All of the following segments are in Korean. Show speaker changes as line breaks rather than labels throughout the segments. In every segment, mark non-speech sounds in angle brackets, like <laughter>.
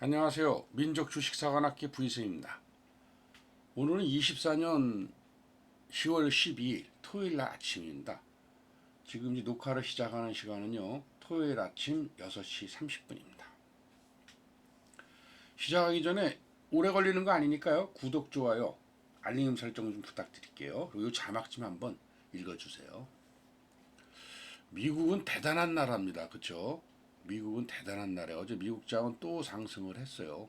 안녕하세요. 민족 주식사관학기 부이승입니다. 오늘은 24년 10월 12일 토요일 날 아침입니다. 지금 이제 녹화를 시작하는 시간은요. 토요일 아침 6시 30분입니다. 시작하기 전에 오래 걸리는 거 아니니까요. 구독, 좋아요, 알림 설정 좀 부탁드릴게요. 그리고 이 자막 좀 한번 읽어주세요. 미국은 대단한 나라입니다. 그렇죠? 미국은 대단한 나라예요. 어제 미국 장은 또 상승을 했어요.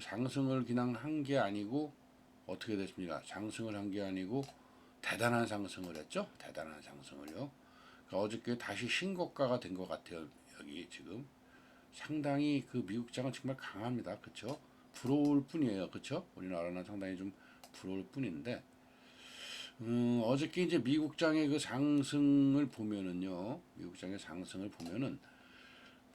상승을 그냥 한 게 아니고 어떻게 됐습니까? 상승을 한 게 아니고 대단한 상승을 했죠. 대단한 상승을요. 그러니까 어저께 다시 신고가가 된 것 같아요. 여기 지금 상당히 그 미국 장은 정말 강합니다. 그렇죠? 부러울 뿐이에요. 그렇죠? 우리나라는 상당히 좀 부러울 뿐인데 음, 어저께 이제 미국장의 그 상승을 보면은요, 미국장의 상승을 보면은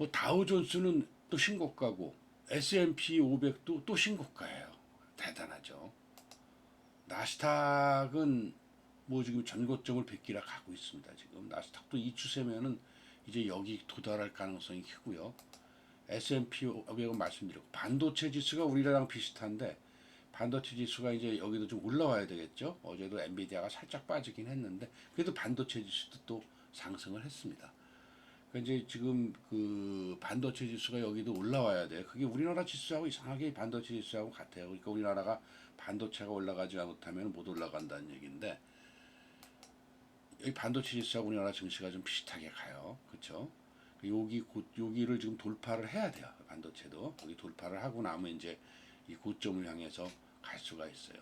뭐 다우존스는 또 신고가고 S&P 500도 또 신고가예요. 대단하죠. 나스닥은 뭐 지금 전고점을 뵙기라 가고 있습니다. 지금 나스닥도 이 추세면은 이제 여기 도달할 가능성이 크고요. S&P 500은 말씀드렸고 반도체 지수가 우리랑 비슷한데 반도체 지수가 이제 여기도 좀 올라와야 되겠죠. 어제도 엔비디아가 살짝 빠지긴 했는데 그래도 반도체 지수도 또 상승을 했습니다. 그러니까 이제 지금 그 반도체 지수가 여기도 올라와야 돼요. 그게 우리나라 지수하고 이상하게 반도체 지수하고 같아요. 그러니까 우리나라가 반도체가 올라가지 못하면 못 올라간다는 얘기인데 여기 반도체 지수하고 우리나라 증시가 좀 비슷하게 가요. 그렇죠? 여기 고, 여기를 지금 돌파를 해야 돼요. 반도체도 여기 돌파를 하고 나면 이제 이 고점을 향해서 갈 수가 있어요.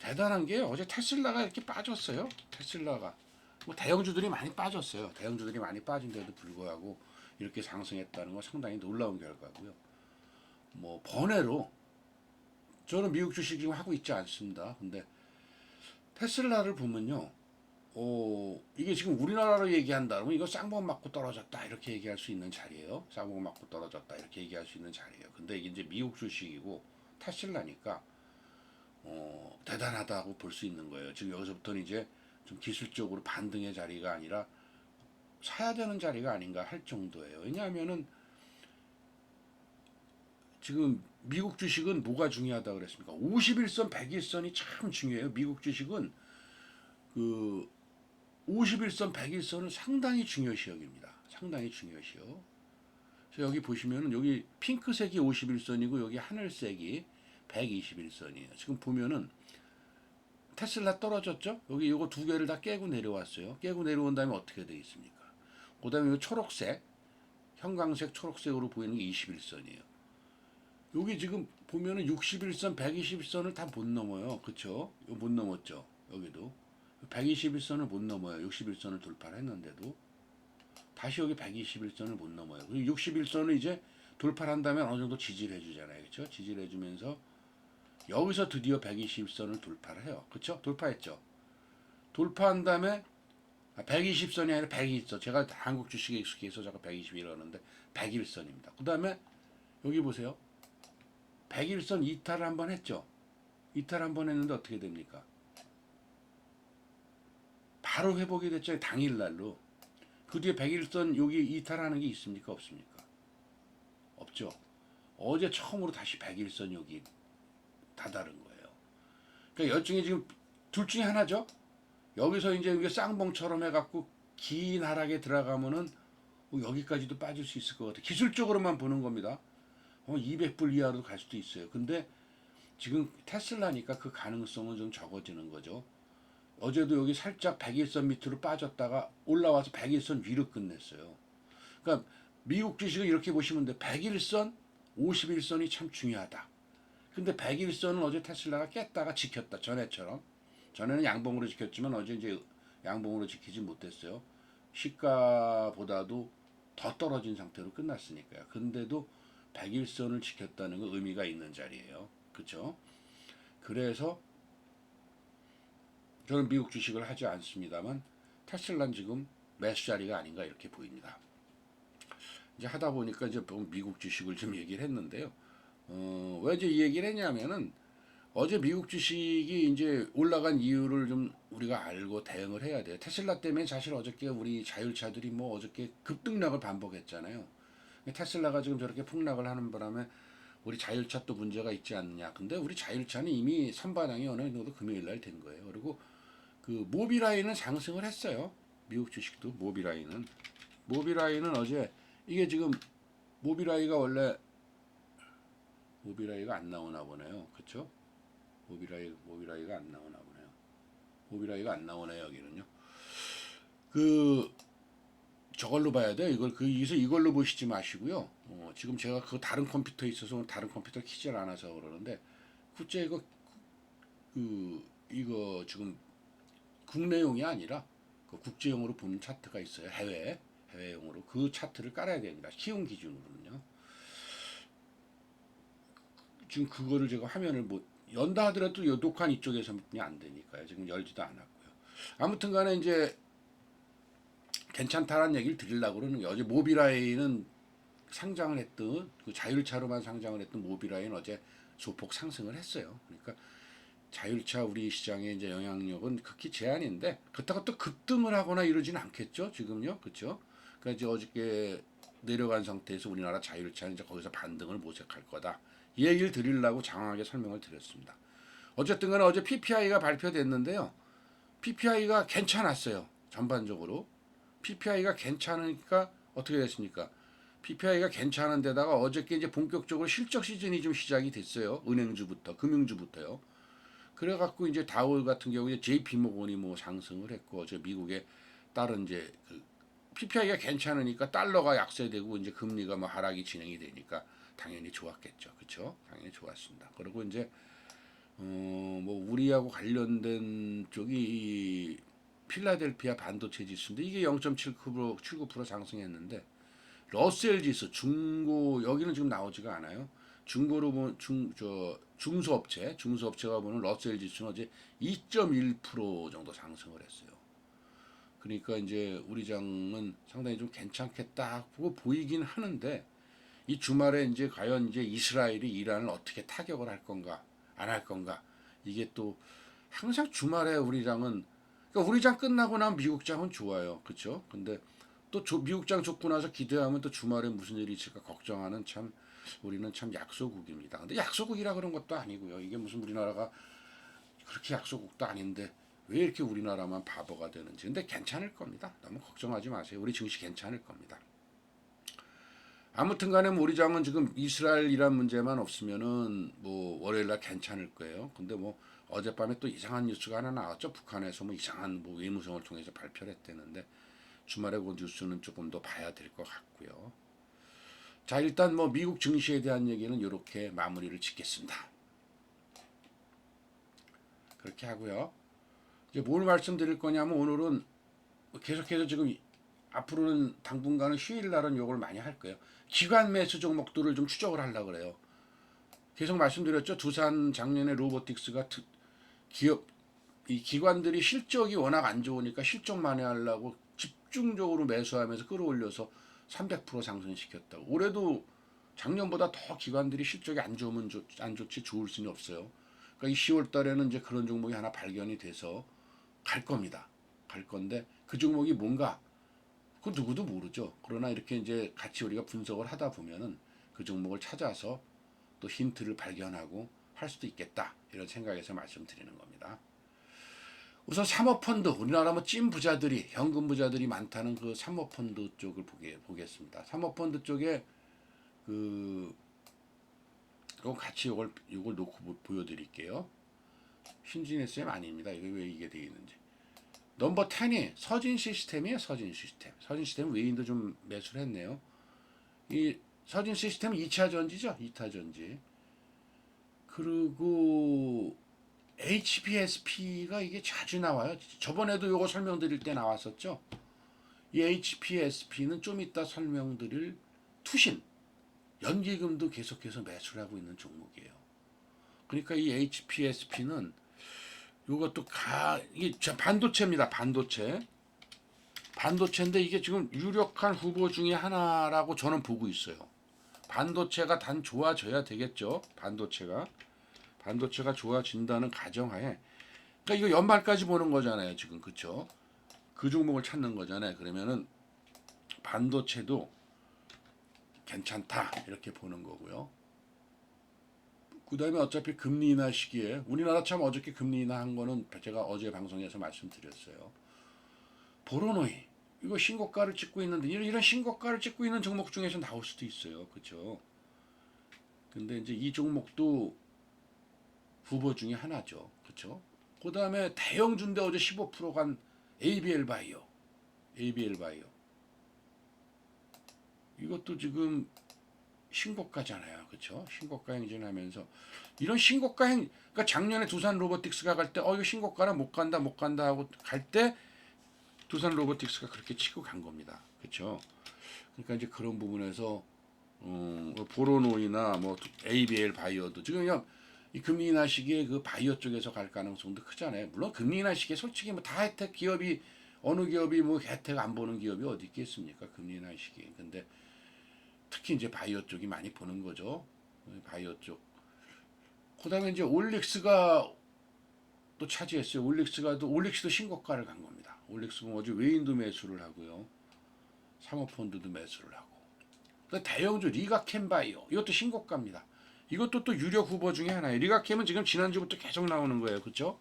대단한 게 어제 테슬라가 이렇게 빠졌어요. 테슬라가 뭐 대형주들이 많이 빠졌어요. 대형주들이 많이 빠진데도 불구하고 이렇게 상승했다는 건 상당히 놀라운 결과고요. 뭐 번외로 저는 미국 주식 지금 하고 있지 않습니다. 근데 테슬라를 보면요. 어, 이게 지금 우리나라로 얘기한다. 그러면 이거 쌍봉 맞고 떨어졌다. 이렇게 얘기할 수 있는 자리예요. 쌍봉 맞고 떨어졌다. 이렇게 얘기할 수 있는 자리예요. 근데 이게 이제 미국 주식이고 테슬라니까 어, 대단하다고 볼 수 있는 거예요. 지금 여기서부터는 이제 좀 기술적으로 반등의 자리가 아니라 사야 되는 자리가 아닌가 할 정도예요. 왜냐하면은 지금 미국 주식은 뭐가 중요하다 그랬습니까? 51선, 101선이 참 중요해요. 미국 주식은 그 51선, 101선은 상당히 중요시 여깁니다. 상당히 중요시요. 그래서 여기 보시면은 여기 핑크색이 51선이고 여기 하늘색이 121선이에요. 지금 보면은 테슬라 떨어졌죠? 여기 이거 두 개를 다 깨고 내려왔어요. 깨고 내려온 다음에 어떻게 되어 있습니까? 그 다음에 이 초록색, 형광색 초록색으로 보이는 게 21선이에요. 여기 지금 보면은 61선, 121선을 다 못 넘어요. 그쵸? 못 넘었죠? 여기도. 121선을 못 넘어요. 61선을 돌파를 했는데도. 다시 여기 121선을 못 넘어요. 그리고 61선을 이제 돌파를 한다면 어느 정도 지지를 해주잖아요. 그쵸? 지지를 해주면서 여기서 드디어 120선을 돌파를 해요. 그쵸? 돌파했죠? 돌파한 다음에 120선이 아니라 101선. 제가 한국 주식에 익숙해서 제가 120이라는데 101선입니다. 그 다음에 여기 보세요. 101선 이탈을 한번 했죠. 이탈 한번 했는데 어떻게 됩니까? 바로 회복이 됐죠. 당일날로. 그 뒤에 101선 여기 이탈하는 게 있습니까? 없습니까? 없죠. 어제 처음으로 다시 101선 여기 다 다른 거예요. 그러니까 여중에 지금 둘 중에 하나죠. 여기서 이제 이게 쌍봉처럼 해갖고 긴 하락에 들어가면은 뭐 여기까지도 빠질 수 있을 것 같아요. 기술적으로만 보는 겁니다. 어, 200불 이하로 갈 수도 있어요. 근데 지금 테슬라니까 그 가능성은 좀 적어지는 거죠. 어제도 여기 살짝 101선 밑으로 빠졌다가 올라와서 101선 위로 끝냈어요. 그러니까 미국 주식은 이렇게 보시면 돼. 101선, 51선이 참 중요하다. 근데 101선은 어제 테슬라가 깼다가 지켰다. 전에처럼. 전에는 양봉으로 지켰지만 어제 이제 양봉으로 지키지 못했어요. 시가보다도 더 떨어진 상태로 끝났으니까요. 근데도 101선을 지켰다는 건 의미가 있는 자리예요. 그렇죠? 그래서 저는 미국 주식을 하지 않습니다만 테슬라는 지금 매수 자리가 아닌가 이렇게 보입니다. 이제 하다 보니까 이제 미국 주식을 좀 얘기를 했는데요. 어, 왜 이제 이 얘기를 했냐면은 어제 미국 주식이 이제 올라간 이유를 좀 우리가 알고 대응을 해야 돼요. 테슬라 때문에 사실 어저께 우리 자율차들이 뭐 어저께 급등락을 반복했잖아요. 테슬라가 지금 저렇게 폭락을 하는 바람에 우리 자율차 또 문제가 있지 않느냐. 근데 우리 자율차는 이미 선반영이 어느 정도 금요일 날 된 거예요. 그리고 그 모비라인은 상승을 했어요. 미국 주식도 모비라인은 모비라인은 어제 이게 지금 모비라이가 원래 모비라이가 안 나오나 보네요. 그렇죠? 모비라이 모비라이가 안 나오나 보네요. 모비라이가 안 나오네요. 여기는요. 그 저걸로 봐야 돼요. 이걸 그 여기서 이걸로 보시지 마시고요. 어, 지금 제가 그 다른 컴퓨터에 있어서 다른 컴퓨터 키질 않아서 그러는데 국제 이거 그 이거 지금 국내용이 아니라 그 국제용으로 보는 차트가 있어요. 해외 해외용으로 그 차트를 깔아야 됩니다. 키움 기준으로는요. 지금 그거를 제가 화면을 못 연다 하더라도 요 녹화 이쪽에서는 안 되니까요. 지금 열지도 않았고요. 아무튼 간에 이제 괜찮다라는 얘기를 드리려고 그러는 게 어제 모비라인은 상장을 했던 그 자율차로만 상장을 했던 모비라인 어제 소폭 상승을 했어요. 그러니까 자율차 우리 시장의 이제 영향력은 극히 제한인데 그렇다고 또 급등을 하거나 이러지는 않겠죠. 지금요. 그렇죠? 그러니까 이제 어저께 내려간 상태에서 우리나라 자율차는 이제 거기서 반등을 모색할 거다. 이 얘기를 드리려고 장황하게 설명을 드렸습니다. 어쨌든 간에 어제 PPI가 발표됐는데요. PPI가 괜찮았어요. 전반적으로. PPI가 괜찮으니까 어떻게 됐습니까? PPI가 괜찮은 데다가 어저께 이제 본격적으로 실적 시즌이 좀 시작이 됐어요. 은행주부터, 금융주부터요. 그래갖고 이제 다우 같은 경우에 JP 모건이 뭐 상승을 했고, 저 미국의 다른 이제 그 PPI가 괜찮으니까 달러가 약세되고 이제 금리가 뭐 하락이 진행이 되니까 당연히 좋았겠죠. 그렇죠? 당연히 좋았습니다. 그리고 이제 어 뭐 우리하고 관련된 쪽이 이 필라델피아 반도체 지수인데 이게 0.79% 79% 상승했는데 러셀 지수 중고 여기는 지금 나오지가 않아요. 중고로 보면 중저 중소업체 중소업체가 보는 러셀 지수는 어제 2.1% 정도 상승을 했어요. 그러니까 이제 우리 장은 상당히 좀 괜찮겠다 보고 보이긴 하는데 이 주말에 이제 과연 이제 이스라엘이 이란을 어떻게 타격을 할 건가 안 할 건가. 이게 또 항상 주말에 우리 장은 그러니까 우리 장 끝나고 나면 미국 장은 좋아요. 그렇죠 근데 또 조- 미국 장 좋고 나서 기대하면 또 주말에 무슨 일이 있을까 걱정하는 참 우리는 참 약소국입니다. 근데 약소국이라 그런 것도 아니고요. 이게 무슨 우리나라가 그렇게 약소국도 아닌데 왜 이렇게 우리나라만 바보가 되는지. 근데 괜찮을 겁니다. 너무 걱정하지 마세요. 우리 증시 괜찮을 겁니다 아무튼 간에 뭐 우리 장은 지금 이스라엘 이란 문제만 없으면은 뭐 월요일 날 괜찮을 거예요. 근데 뭐 어젯밤에 또 이상한 뉴스가 하나 나왔죠. 북한에서 뭐 이상한 뭐 외무성을 통해서 발표를 했다는데 주말에 그 뉴스는 조금 더 봐야 될 것 같고요. 자, 일단 뭐 미국 증시에 대한 얘기는 이렇게 마무리를 짓겠습니다. 그렇게 하고요. 이제 뭘 말씀드릴 거냐면 오늘은 계속해서 지금 앞으로는 당분간은 휴일 날은 요걸 많이 할 거예요. 기관 매수 종목들을 좀 추적을 하려고 그래요. 계속 말씀드렸죠. 두산 작년에 로보틱스가 특- 기업 이 기관들이 실적이 워낙 안 좋으니까 실적 만회 하려고 집중적으로 매수하면서 끌어올려서 300% 상승시켰다고. 올해도 작년보다 더 기관들이 실적이 안 좋으면 좋, 안 좋지 좋을 수는 없어요. 그러니까 이 10월 달에는 이제 그런 종목이 하나 발견이 돼서 갈 겁니다. 갈 건데 그 종목이 뭔가 그 누구도 모르죠. 그러나 이렇게 이제 같이 우리가 분석을 하다 보면은 그 종목을 찾아서 또 힌트를 발견하고 할 수도 있겠다 이런 생각에서 말씀드리는 겁니다. 우선 사모펀드 우리나라 뭐 찐 부자들이 현금 부자들이 많다는 그 사모펀드 쪽을 보게 보겠습니다. 사모펀드 쪽에 그 이거 같이 이걸 이걸 놓고 보- 보여드릴게요. 신진의 쌤 아닙니다. 이게 왜 이게 되어 있는지. 넘버 10이 서진 시스템이에요. 서진 시스템. 서진 시스템 외인도 좀 매수를 했네요. 이 서진 시스템 2차 전지죠. 2차 전지. 그리고 HPSP가 이게 자주 나와요. 저번에도 요거 설명드릴 때 나왔었죠. 이 HPSP는 좀 이따 설명드릴 투신 연기금도 계속해서 매수를 하고 있는 종목이에요. 그러니까 이 HPSP는 이것도 가 이게 저 반도체입니다. 반도체. 반도체인데 이게 지금 유력한 후보 중에 하나라고 저는 보고 있어요. 반도체가 단 좋아져야 되겠죠. 반도체가 반도체가 좋아진다는 가정하에 그러니까 이거 연말까지 보는 거잖아요. 지금 그쵸? 그 종목을 찾는 거잖아요. 그러면은 반도체도 괜찮다 이렇게 보는 거고요. 그 다음에 어차피 금리 인하 시기에 우리나라 참 어저께 금리 인하한 거는 제가 어제 방송에서 말씀드렸어요. 보로노이 이거 신고가를 찍고 있는데 이런 이런 신고가를 찍고 있는 종목 중에서 나올 수도 있어요. 그렇죠? 근데 이제 이 종목도 후보 중에 하나죠. 그렇죠? 그 다음에 대형주인데 어제 15%간 ABL 바이오. ABL 바이오. 이것도 지금 신고가잖아요. 그렇죠? 신고가 행진하면서 이런 신고가 행 그러니까 작년에 두산 로보틱스가 갈 때 어 이거 신고가라 못 간다 못 간다 하고 갈 때 두산 로보틱스가 그렇게 치고 간 겁니다. 그렇죠? 그러니까 이제 그런 부분에서 음, 뭐 보로노이나 뭐 ABL 바이오도 지금 그냥 이 금리 인하 시기에 그 바이오 쪽에서 갈 가능성도 크잖아요. 물론 금리 인하 시기에 솔직히 뭐 다 혜택 기업이 어느 기업이 뭐 혜택 안 보는 기업이 어디 있겠습니까? 금리 인하 시기에. 근데 특히 이제 바이오 쪽이 많이 보는 거죠. 바이오 쪽. 그 다음에 이제 올릭스가 또 차지했어요. 올릭스가 또 올릭스도 신고가를 간 겁니다. 올릭스가 어제 외인도 매수를 하고요. 사모펀드도 매수를 하고. 그 대형주 리가캠 바이오 이것도 신고가입니다. 이것도 또 유력 후보 중에 하나예요. 리가캠은 지금 지난주부터 계속 나오는 거예요. 그렇죠?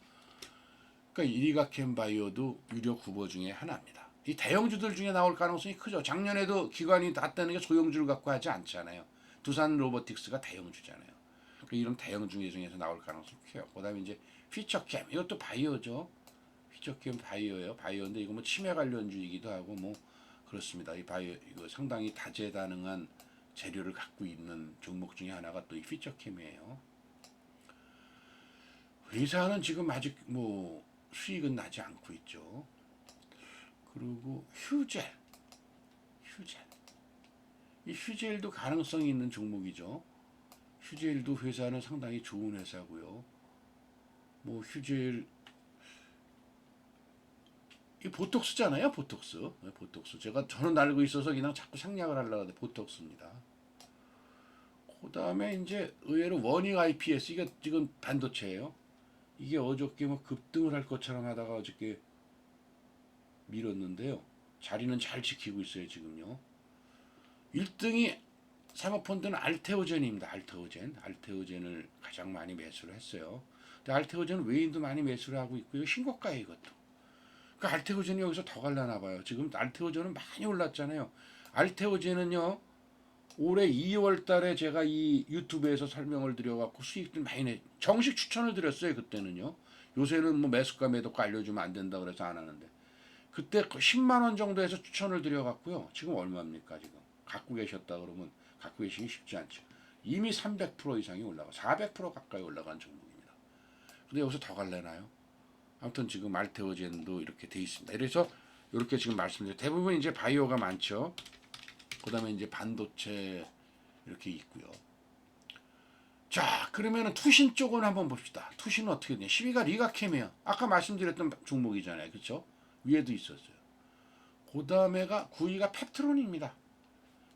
그러니까 이 리가캠 바이오도 유력 후보 중에 하나입니다. 이 대형주들 중에 나올 가능성이 크죠. 작년에도 기관이 났다는 게 소형주를 갖고 하지 않잖아요. 두산 로보틱스가 대형주잖아요. 그러니까 이런 대형주 중에서 나올 가능성이 커요. 그 다음에 이제 피처캠 이것도 바이오죠. 피처캠 바이오예요. 바이오인데 이거 뭐 치매 관련주이기도 하고 뭐 그렇습니다. 이 바이오 이거 상당히 다재다능한 재료를 갖고 있는 종목 중에 하나가 또 이 피처캠이에요. 회사는 지금 아직 뭐 수익은 나지 않고 있죠. 그리고 휴젤, 휴젤. 이 휴젤도 가능성이 있는 종목이죠. 휴젤도 회사는 상당히 좋은 회사고요. 뭐 휴젤 이 보톡스잖아요, 보톡스. 네, 보톡스. 제가 저는 알고 있어서 그냥 자꾸 생략을 하려고 하는데 보톡스입니다. 그다음에 이제 의외로 워닝 IPS 이게 지금 반도체예요. 이게 어저께 뭐 급등을 할 것처럼 하다가 어저께 밀었는데요. 자리는 잘 지키고 있어요, 지금요. 1등이 사모펀드는 알테오젠입니다. 알테오젠. 알테오젠을 가장 많이 매수를 했어요. 근데 알테오젠은 외인도 많이 매수를 하고 있고요. 신고가에 이것도. 그 알테오젠이 여기서 더 갈라나 봐요. 지금 알테오젠은 많이 올랐잖아요. 알테오젠은요. 올해 2월 달에 제가 이 유튜브에서 설명을 드려갖고 수익들 많이 내, 정식 추천을 드렸어요. 그때는요. 요새는 뭐 매수가 매도가 알려주면 안 된다 그래서 안 하는데. 그때 10만 원 정도에서 추천을 드려 갖고요. 지금 얼마입니까 지금? 갖고 계셨다 그러면 갖고 계시기 쉽지 않죠. 이미 300% 이상이 올라가, 400% 가까이 올라간 종목입니다. 근데 여기서 더 갈래나요? 아무튼 지금 알테오젠도 이렇게 돼 있습니다. 그래서 이렇게 지금 말씀드려 대부분 이제 바이오가 많죠. 그다음에 이제 반도체 이렇게 있고요. 자, 그러면은 투신 쪽은 한번 봅시다. 투신은 어떻게 되냐? 12가 리가캠이에요. 아까 말씀드렸던 종목이잖아요. 그렇죠? 위에도 있었어요. 그 다음에가 9위가 펩트론입니다.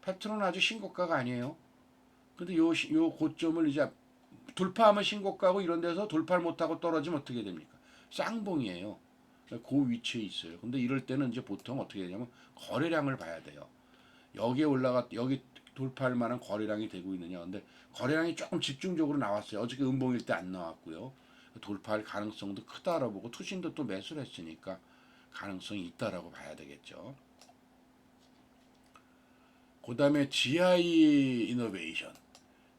펩트론은 아주 신고가가 아니에요. 근데 요, 시- 요 고점을 이제 돌파하면 신고가고 이런 데서 돌파를 못하고 떨어지면 어떻게 됩니까? 쌍봉이에요. 그 위치에 있어요. 근데 이럴 때는 이제 보통 어떻게 되냐면 거래량을 봐야 돼요. 여기에 올라갔 여기 돌파할 만한 거래량이 되고 있느냐. 근데 거래량이 조금 집중적으로 나왔어요. 어저께 음봉일 때 안 나왔고요. 돌파할 가능성도 크다라고 보고 투신도 또 매수를 했으니까 가능성이 있다라고 봐야 되겠죠. 그 다음에 GI 이노베이션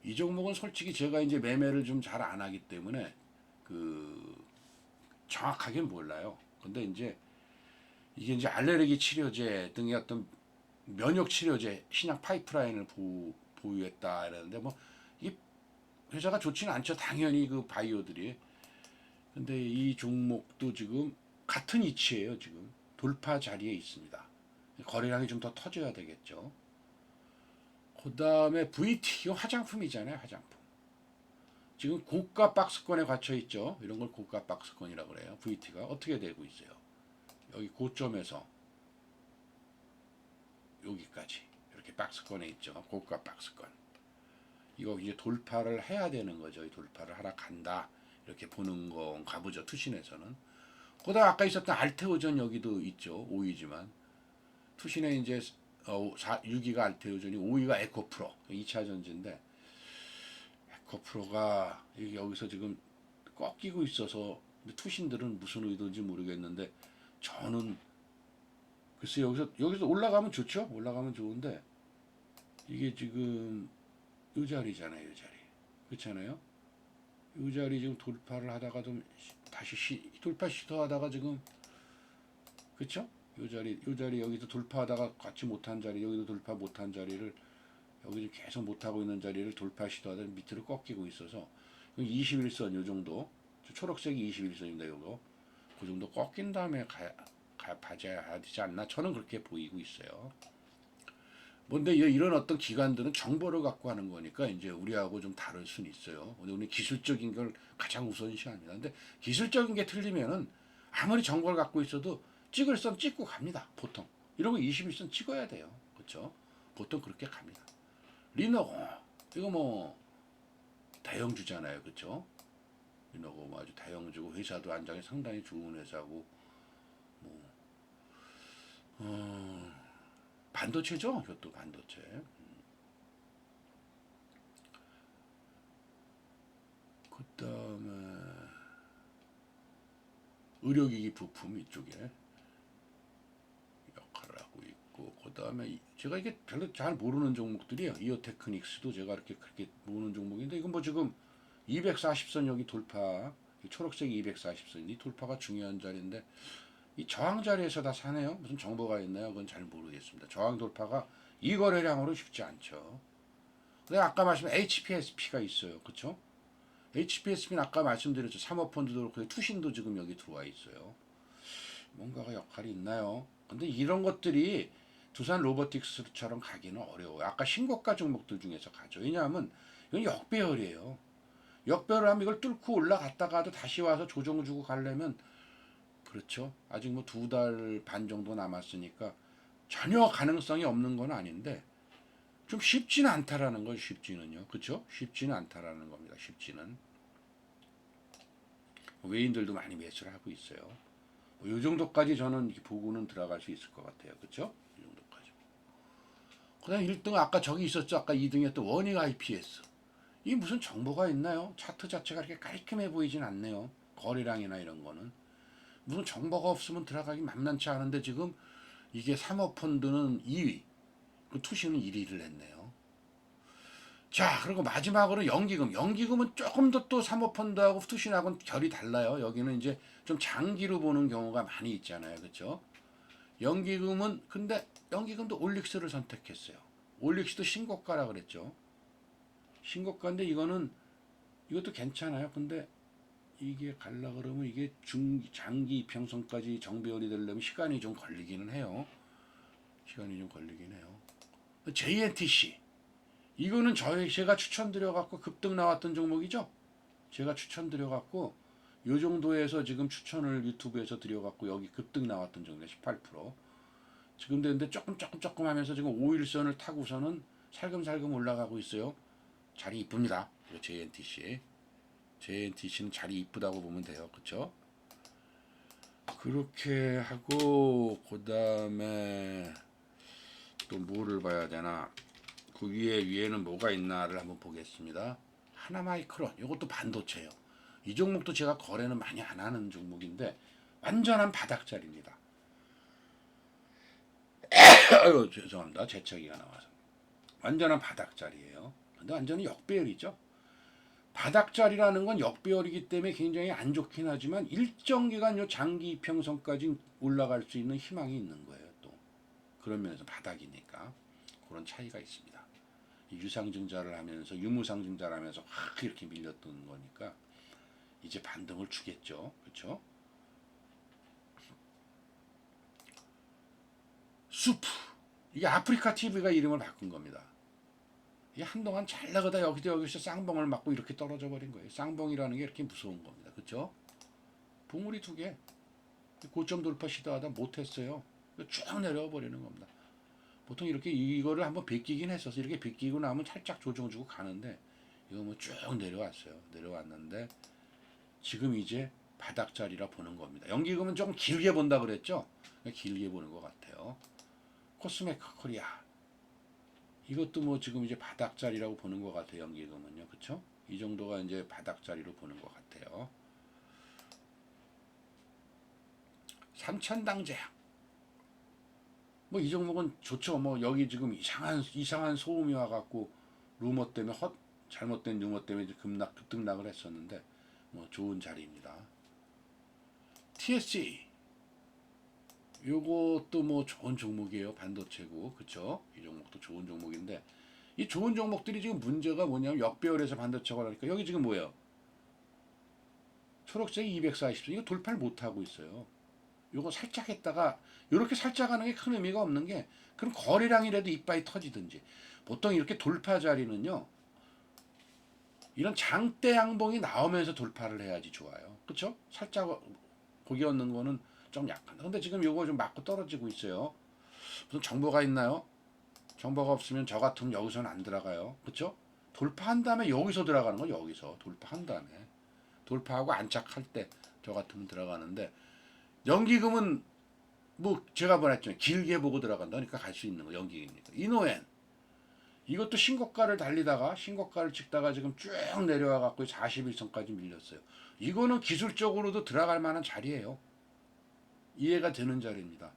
이 종목은 솔직히 제가 이제 매매를 좀 잘 안 하기 때문에 그 정확하게 몰라요. 근데 이제 이게 이제 알레르기 치료제 등의 어떤 면역 치료제 신약 파이프라인을 보, 보유했다 이러는데 뭐 이 회사가 좋지는 않죠. 당연히 그 바이오들이. 근데 이 종목도 지금 같은 위치예요. 지금 돌파 자리에 있습니다. 거래량이 좀 더 터져야 되겠죠. 그 다음에 VT, 이거 화장품이잖아요, 화장품. 지금 고가 박스권에 갇혀 있죠. 이런 걸 고가 박스권이라고 그래요. VT가 어떻게 되고 있어요? 여기 고점에서 여기까지 이렇게 박스권에 있죠. 고가 박스권. 이거 이제 돌파를 해야 되는 거죠. 이 돌파를 하러 간다. 이렇게 보는 건가 보죠. 투신에서는. 그다음 아까 있었던 알테오전 여기도 있죠. 5위지만 투신에 이제 어, 4, 6위가 알테오전이 5위가 에코프로 2차 전지인데 이게 여기서 지금 꺾이고 있어서 투신들은 무슨 의도인지 모르겠는데 저는 글쎄 여기서 여기서 올라가면 좋죠. 올라가면 좋은데 이게 지금 이 자리잖아요. 이 자리 그렇잖아요. 이 자리 지금 돌파를 하다가 좀 시- 다시 시, 돌파 시도하다가 지금 그렇죠? 이 자리 이 자리 여기서 돌파하다가 갖지 못한 자리 여기도 돌파 못한 자리를 여기 계속 못하고 있는 자리를 돌파 시도하다 밑으로 꺾이고 있어서 21선 요 정도 저 초록색이 21선입니다 요거. 그 정도 꺾인 다음에 가, 가 봐줘야 되지 않나? 저는 그렇게 보이고 있어요 뭔데 이- 이런 어떤 기관들은 정보를 갖고 하는 거니까 이제 우리하고 좀 다를 수는 있어요. 근데 우리 기술적인 걸 가장 우선시합니다. 근데 기술적인 게 틀리면은 아무리 정보를 갖고 있어도 찍을 선 찍고 갑니다 보통. 이런 거 21선 찍어야 돼요. 그렇죠 보통 그렇게 갑니다. 리노고 이거 뭐 대형주잖아요, 그렇죠? 리노고 뭐 아주 대형주고 회사도 안장이 상당히 좋은 회사고 뭐 어, 반도체죠, 이것도 반도체. 음. 그다음에 의료기기 부품 이쪽에 역할을 하고 있고 그 다음에 이- 제가 이게 별로 잘 모르는 종목들이에요. 이어 테크닉스도 제가 이렇게 그렇게 모르는 종목인데 이건 뭐 지금 240선 여기 돌파 이 초록색이 240선 이 돌파가 중요한 자리인데 이 저항 자리에서 다 사네요. 무슨 정보가 있나요? 그건 잘 모르겠습니다. 저항 돌파가 이 거래량으로 쉽지 않죠. 근데 아까 말씀한 HPSP가 있어요. 그렇죠? HPSP는 아까 말씀드렸죠. 사모펀드도 그렇고 투신도 지금 여기 들어와 있어요. 뭔가가 역할이 있나요? 근데 이런 것들이 두산 로보틱스처럼 가기는 어려워요. 아까 신고가 종목들 중에서 가죠. 왜냐하면 이건 역배열이에요. 역배열을 하면 이걸 뚫고 올라갔다가도 다시 와서 조정 주고 가려면 그렇죠. 아직 뭐 두 달 반 정도 남았으니까 전혀 가능성이 없는 건 아닌데 좀 쉽지는 않다라는 건 쉽지는요. 그렇죠? 쉽지는 않다라는 겁니다. 쉽지는. 외인들도 많이 매수를 하고 있어요. 뭐이 정도까지 저는 보고는 들어갈 수 있을 것 같아요. 그렇죠? 이 정도까지. 그다음 1등 아까 저기 있었죠. 아까 2등이었던 원익 IPS. 이 무슨 정보가 있나요? 차트 자체가 이렇게 깔끔해 보이진 않네요. 거래량이나 이런 거는. 무슨 정보가 없으면 들어가기 만만치 않은데 지금 이게 사모펀드는 2위, 그 투시는 1위를 했네요. 자, 그리고 마지막으로 연기금. 연기금은 조금 더 또 사모펀드하고 투신하고는 결이 달라요. 여기는 이제 좀 장기로 보는 경우가 많이 있잖아요. 그렇죠? 연기금은 근데 연기금도 올릭스를 선택했어요. 올릭스도 신고가라 그랬죠. 신고가인데 이거는 이것도 괜찮아요. 근데 이게 갈라 그러면 이게 중 장기 이평선까지 정배열이 되려면 시간이 좀 걸리기는 해요. 시간이 좀 걸리긴 해요. JNTC 이거는 저희 제가 추천드려 갖고 급등 나왔던 종목이죠. 제가 추천드려 갖고 요 정도에서 지금 추천을 유튜브에서 드려 갖고 여기 급등 나왔던 종목 18% 지금 되는데 조금 조금 조금 하면서 지금 5일선을 타고서는 살금살금 올라가고 있어요. 자리 이쁩니다. JNTC. JNTC는 자리 이쁘다고 보면 돼요. 그렇죠? 그렇게 하고 그 다음에 또 뭐를 봐야 되나? 그 위에 위에는 뭐가 있나를 한번 보겠습니다. 하나마이크론 이것도 반도체예요. 이 종목도 제가 거래는 많이 안 하는 종목인데 완전한 바닥자리입니다. <coughs> 아유 죄송합니다. 재채기가 나와서 완전한 바닥자리예요. 근데 완전히 역배열이죠. 바닥자리라는 건 역배열이기 때문에 굉장히 안 좋긴 하지만 일정 기간 요 장기 이평선까지 올라갈 수 있는 희망이 있는 거예요. 또 그런 면에서 바닥이니까 그런 차이가 있습니다. 이 유상증자를 하면서 유무상증자를 하면서 확 이렇게 밀렸던 거니까 이제 반등을 주겠죠. 그렇죠? 수프 이게 아프리카 TV가 이름을 바꾼 겁니다. 이게 한동안 잘 나가다 여기도 여기서 쌍봉을 맞고 이렇게 떨어져 버린 거예요. 쌍봉이라는 게 이렇게 무서운 겁니다. 그렇죠? 봉우리 두 개. 고점 돌파 시도하다 못했어요. 쭉 내려와 버리는 겁니다. 보통 이렇게 이거를 한번 베끼긴 했어서 이렇게 베끼고 나면 살짝 조정 주고 가는데 이거 뭐 쭉 내려왔어요. 내려왔는데 지금 이제 바닥 자리라 보는 겁니다. 연기금은 좀 길게 본다 그랬죠? 길게 보는 것 같아요. 코스메카 코리아 이것도 뭐 지금 이제 바닥자리라고 보는 것 같아요. 연기금은요, 그렇죠? 이 정도가 이제 바닥자리로 보는 것 같아요. 삼천당제약. 뭐 이 종목은 좋죠. 뭐 여기 지금 이상한 이상한 소음이 와갖고 루머 때문에 헛 잘못된 루머 때문에 급락 급등락을 했었는데 뭐 좋은 자리입니다. TSC 요것도 뭐 좋은 종목이에요. 반도체고 그쵸? 이 종목도 좋은 종목인데 이 좋은 종목들이 지금 문제가 뭐냐면 역배열에서 반도체가 나니까 여기 지금 뭐예요? 초록색 240선 이거 돌파를 못 하고 있어요. 요거 살짝 했다가 이렇게 살짝 하는 게 큰 의미가 없는 게 그럼 거래량이라도 이빠이 터지든지 보통 이렇게 돌파 자리는요 이런 장대 양봉이 나오면서 돌파를 해야지 좋아요. 그렇죠? 살짝 고기 얻는 거는 좀 약한. 근데 지금 요거 좀 맞고 떨어지고 있어요. 무슨 정보가 있나요? 정보가 없으면 저 같으면 여기서는 안 들어가요. 그렇죠? 돌파한 다음에 여기서 들어가는 거 여기서 돌파한 다음에 돌파하고 안착할 때 저 같으면 들어가는데 연기금은 뭐 제가 말했죠 길게 보고 들어간다 그러니까 갈 수 있는 거 연기금이니까 이노엔 이것도 신고가를 달리다가 신고가를 찍다가 지금 쭉 내려와 갖고 41선까지 밀렸어요. 이거는 기술적으로도 들어갈 만한 자리예요. 이해가 되는 자리입니다.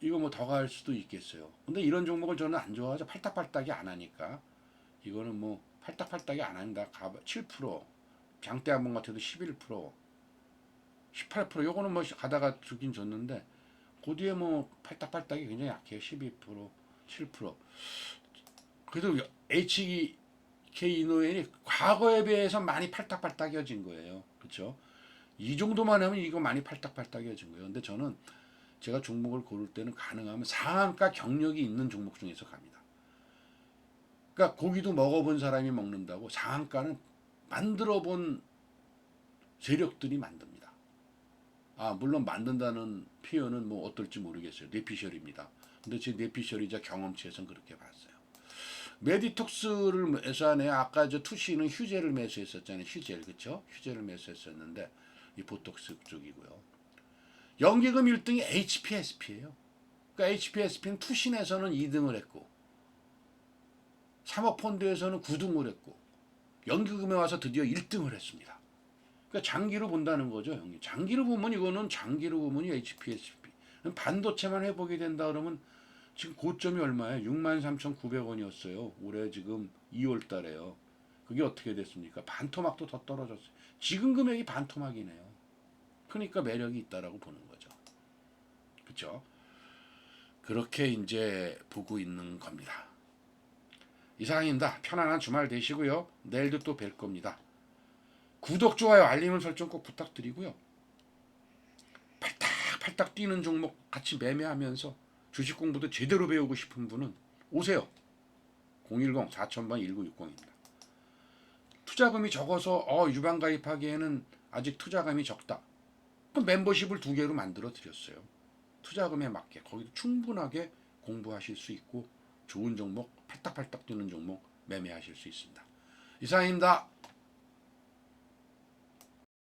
이거 뭐 더 갈 수도 있겠어요. 근데 이런 종목을 저는 안 좋아하죠. 팔딱팔딱이 안 하니까. 이거는 뭐 팔딱팔딱이 안 한다. 7% 장대 한번 같아도 11% 18% 요거는 뭐 가다가 주긴 줬는데 그 뒤에 뭐 팔딱팔딱이 굉장히 약해요. 12% 7% 그래도 HK 이노엔이 과거에 비해서 많이 팔딱팔딱이어진 거예요. 그렇죠? 이 정도만 하면 이거 많이 팔딱팔딱이어진 거예요. 근데 저는 제가 종목을 고를 때는 가능하면 상한가 경력이 있는 종목 중에서 갑니다. 그러니까 고기도 먹어본 사람이 먹는다고 상한가는 만들어 본 세력들이 만듭니다. 아 물론 만든다는 표현은 뭐 어떨지 모르겠어요. 뇌피셜입니다. 근데 제 뇌피셜이자 경험치에서는 그렇게 봤어요. 메디톡스를 매수하네요. 아까 저 투시는 휴제를 매수했었잖아요. 휴제를 그렇죠? 휴제를 매수했었는데 이 보톡스 쪽이고요. 연기금 1등이 HPSP예요. 그러니까 HPSP는 투신에서는 2등을 했고 사모펀드에서는 9등을 했고 연기금에 와서 드디어 1등을 했습니다. 그러니까 장기로 본다는 거죠. 형님. 장기로 보면 이거는 장기로 보면 HPSP 반도체만 회복이 된다 그러면 지금 고점이 얼마예요? 63,900원이었어요. 올해 지금 2월 달에요. 그게 어떻게 됐습니까? 반토막도 더 떨어졌어요. 지금 금액이 반토막이네요. 그러니까 매력이 있다라고 보는 거죠. 그렇죠? 그렇게 이제 보고 있는 겁니다. 이상입니다. 편안한 주말 되시고요. 내일도 또 뵐 겁니다. 구독, 좋아요, 알림 설정 꼭 부탁드리고요. 팔딱팔딱 뛰는 종목 같이 매매하면서 주식 공부도 제대로 배우고 싶은 분은 오세요. 010 4000번 1960입니다. 투자금이 적어서 어, 유방 가입하기에는 아직 투자금이 적다. 멤버십을 두 개로 만들어 드렸어요. 투자금에 맞게 거기도 충분하게 공부하실 수 있고 좋은 종목 팔딱팔딱 뛰는 종목 매매하실 수 있습니다. 이상입니다.